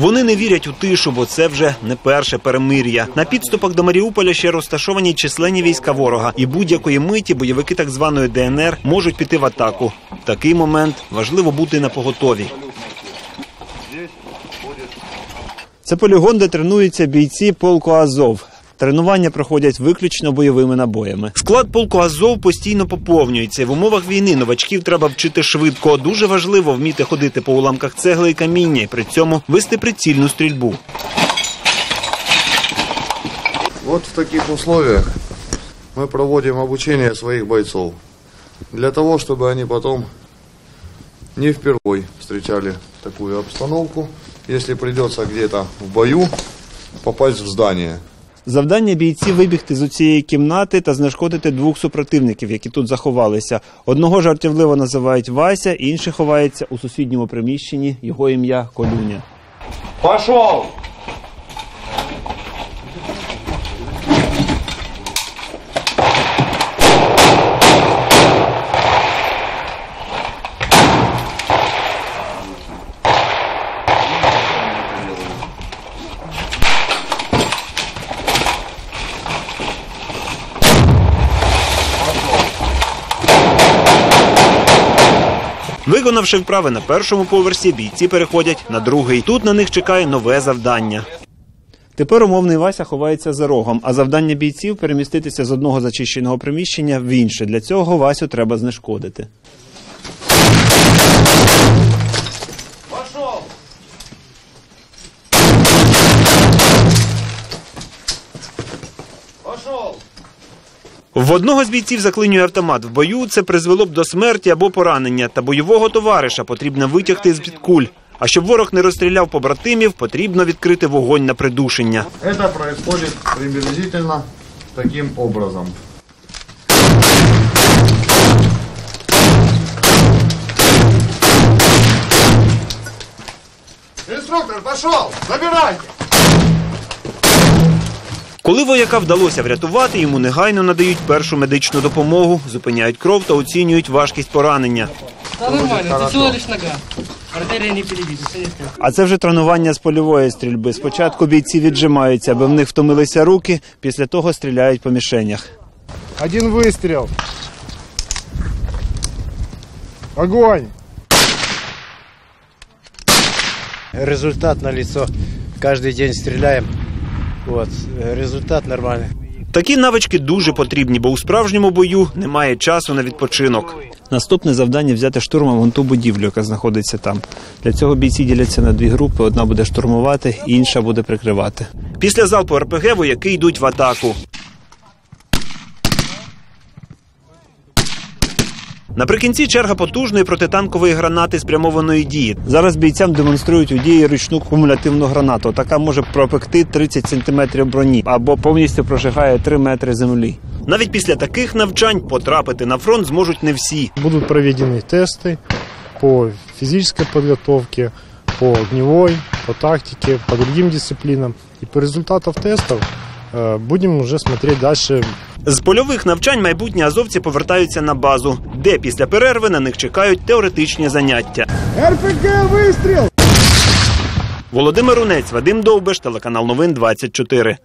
Вони не вірять у тишу, бо це вже не перше перемир'я. На підступах до Маріуполя ще розташовані численні війська ворога, і будь-якої миті бойовики так званої ДНР можуть піти в атаку. В такий момент важливо бути на поготові. Це полігон, де тренуються бійці полку Азов. Тренування проходять виключно бойовими набоями. Склад полку Азов постійно поповнюється. В умовах війни новачків треба вчити швидко. Дуже важливо вміти ходити по уламках цегли і каміння, і при цьому вести прицільну стрільбу. Вот в таких условиях мы проводим обучение своих бойцов. Для того, чтобы они потом не впервой встречали такую обстановку, если придется где-то в бою попасть в здание. Завдання бійці вибігти з цієї кімнати та знешкодити двох супротивників, які тут заховалися. Одного жартівливо називають Вася, інший ховається у сусідньому приміщенні. Його ім'я Колюня. Пошел! Виконавши вправи на першому поверсі, бійці переходять на другий. Тут на них чекає нове завдання. Тепер умовний Вася ховається за рогом, а завдання бійців переміститися з одного зачищеного приміщення в інше. Для цього Васю треба знешкодити. В одного з бійців заклинює автомат. В бою це призвело б до смерті або поранення. Та бойового товариша потрібно витягти з під куль. А щоб ворог не розстріляв побратимів, потрібно відкрити вогонь на придушення. Это происходит приблизительно таким образом. Инструктор, пошел! Забирайте! Коли вояка вдалося врятувати, йому негайно надають першу медичну допомогу, зупиняють кров та оцінюють важкість поранення. Да нормально, это всего лишь нога. Артерия не перебита, все не страшно. А це вже тренування з польової стрільби. Спочатку бійці віджимаються, аби в них втомилися руки, після того стріляють по мішенях. Один выстрел. Огонь! Результат на лицо. Каждый день стреляем. Вот. э, Результат нормальний. Такі навички дуже потрібні, бо у справжньому бою немає часу на відпочинок. Наступне завдання взяти штурмом вон ту будівлю, яка знаходиться там. Для цього бійці діляться на дві групи: одна буде штурмувати, інша буде прикривати. Після залпу РПГ вояки йдуть в атаку. Наприкінці черга потужної протитанкової гранати спрямованої дії. Зараз бійцям демонструють у дії ручну кумулятивну гранату. Така може пропекти 30 сантиметрів броні або повністю прожигає 3 метри землі. Навіть після таких навчань потрапити на фронт зможуть не всі. Будут проведены тесты по физической подготовке, по огневой, по тактике, по другим дисциплинам. И по результатам тестов э, будем уже смотреть дальше З польових навчань майбутні азовці повертаються на базу, де після перерви на них чекають теоретичні заняття. РПГ вистріл! Володимир Унець, Вадим Довбеш, телеканал Новин 24.